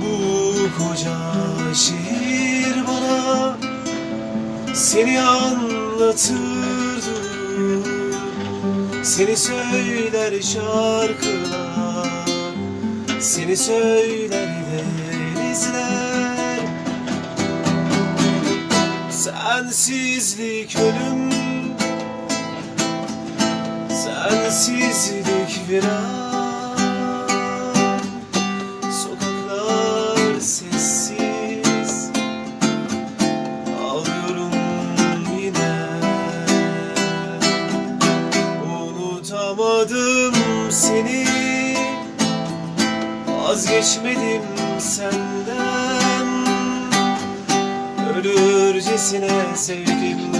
Bu koca şehir bana seni anlatırdı. Seni söyler şarkılar Seni söyler denizler. Sensizlik ölüm Sensizlik viran Sokaklar sessiz. Ağlıyorum yine. Unutamadım seni. Vazgeçmedim senden. Ölürcesine sevdim